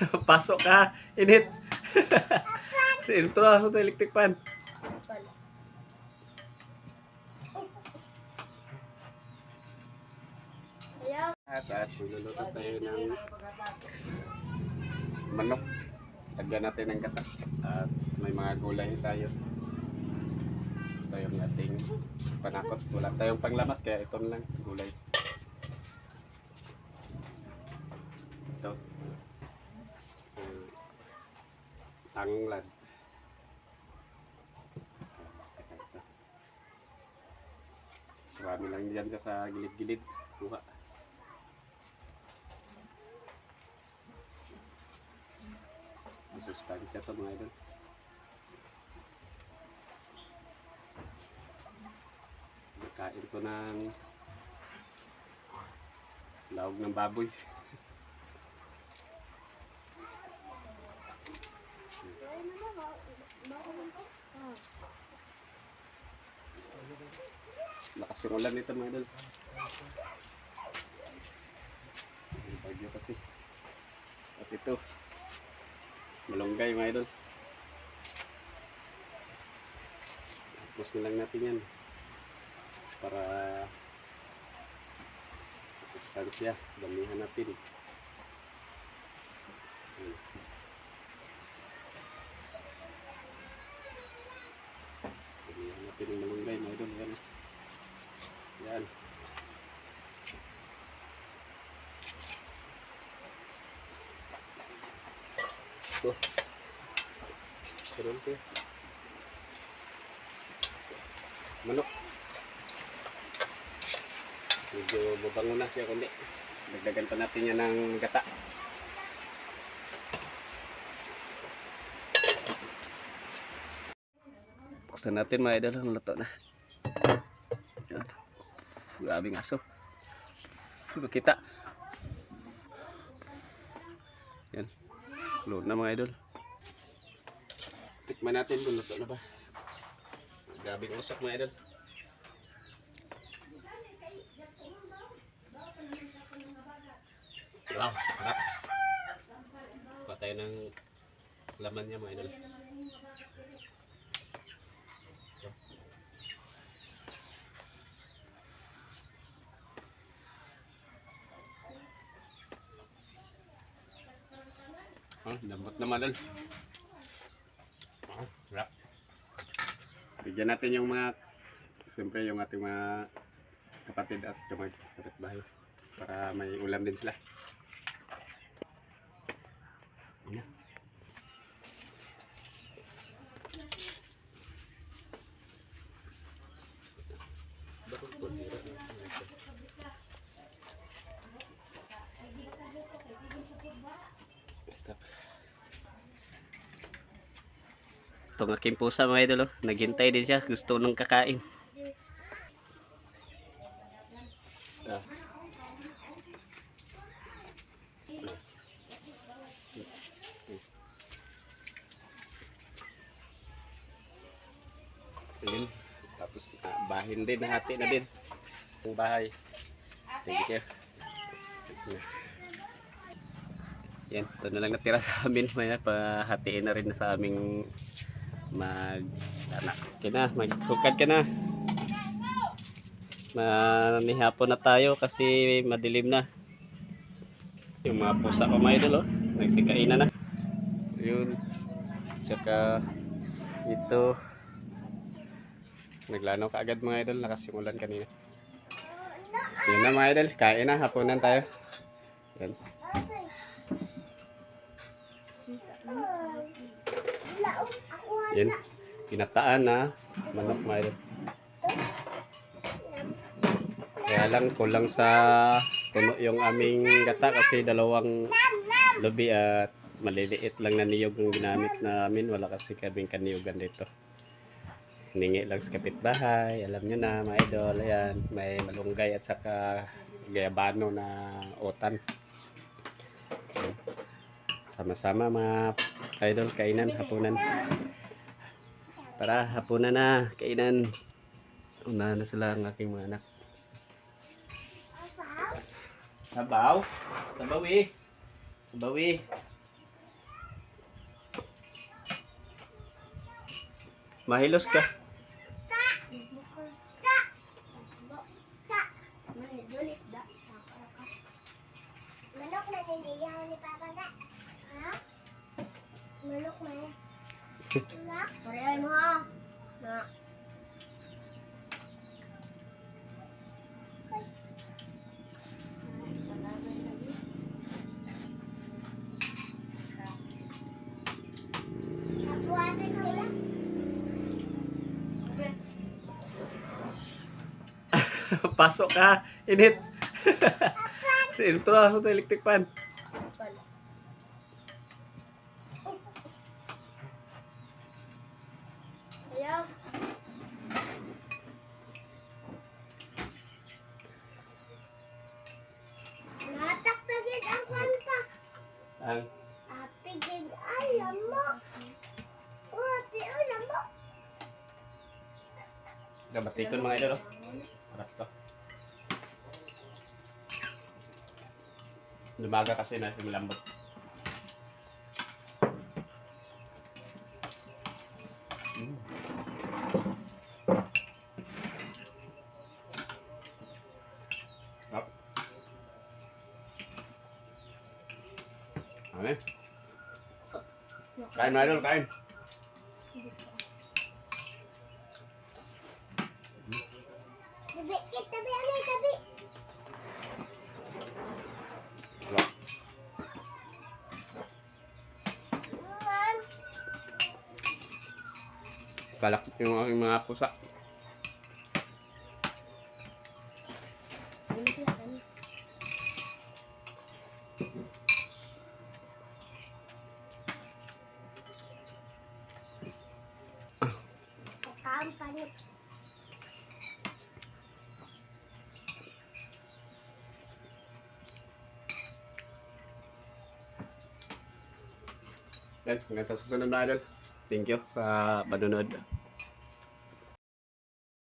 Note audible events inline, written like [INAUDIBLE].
[LAUGHS] Pasok ka. Init. Ito na sa electric fan. At at magluluto tayo ng manok. Lagyan natin ng gata. At may mga gulay tayo. Ito yung ating panakot. Wala tayong panglamas kaya ito lang gulay. Ito. Yung Ito. Marami lang dyan ka sa gilid-gilid. Kuha. Masustansya to mga idol. Nakain ko ng laog ng baboy. Lakas yung ulan nito mga idol. Bagyo kasi. At ito, malunggay mga idol. Tapos na lang natin yan. Para sustansya, damihan natin. Ayan. Damihan natin yung malunggay mga idol. Yan. Yan. Ito. Karoon ko. Manok. Medyo mabango na siya kundi. Dagdagan pa natin yan ng gata. Buksan natin mga idol. Ang luto na. Yan. Grabing aso. Kita. Yan. Load na mga idol. Tikman natin kung luto na ba. Grabing usok mga idol. Wow, sarap. Pa tayo ng laman niya mga idol. Oh, lambot naman dun. Oh, sarap. Bigyan natin yung mga siyempre yung ating mga kapatid at yung mga kapitbahay para may ulam din sila. Ayan. Itong aking pusa mga idol, naghintay din siya. Gusto nung kakain. Ah. Tapos ah, bahin din, hati na din. Ang bahay. Thank you. Yan, ito na lang natira sa amin. Maya, pahatiin na rin sa aming mag anak ka na, maghukad ka na. Manihapon na tayo kasi madilim na. Yung mga pusa ko mga idol, oh, nagsikainan na. Yun. Tsaka ito naglano ka agad mga idol, nakasimulan kanina. Yun na mga idol, kain na, hapunan tayo. Yan. Yan. Pinataan na manok idol. Kaya lang kulang sa puno yung aming gata kasi dalawang lubi at maliliit lang na niyog ang ginamit namin. Wala kasi kaming kaniyugan dito. Hiningi lang sa kapitbahay. Alam nyo na mga idol. Ayan, may malunggay at saka gayabano na otan. Sama-sama mga idol kainan hapunan. Tara, hapon na na. Kainan. Una na sila ang aking mga anak. Sabaw? Sabaw eh. Sabaw eh. Mahilos ka. Na? Parehal mo ha. Na. Pasok ka. Init. [LAUGHS] Ito na sa electric fan. Ayaw. Natak na din ang kwanta. Ang Api din alam mo. Oh, api alam mo. gabatikon mga idol. oh. Sarap to. Lumaga kasi na lumilambot. Amen. Kain mga idol, kain. Tabi, tabi, ano, tabi. Kalak yung aking mga pusa. Guys, hanggang sa susunod na idol. Thank you sa panonood.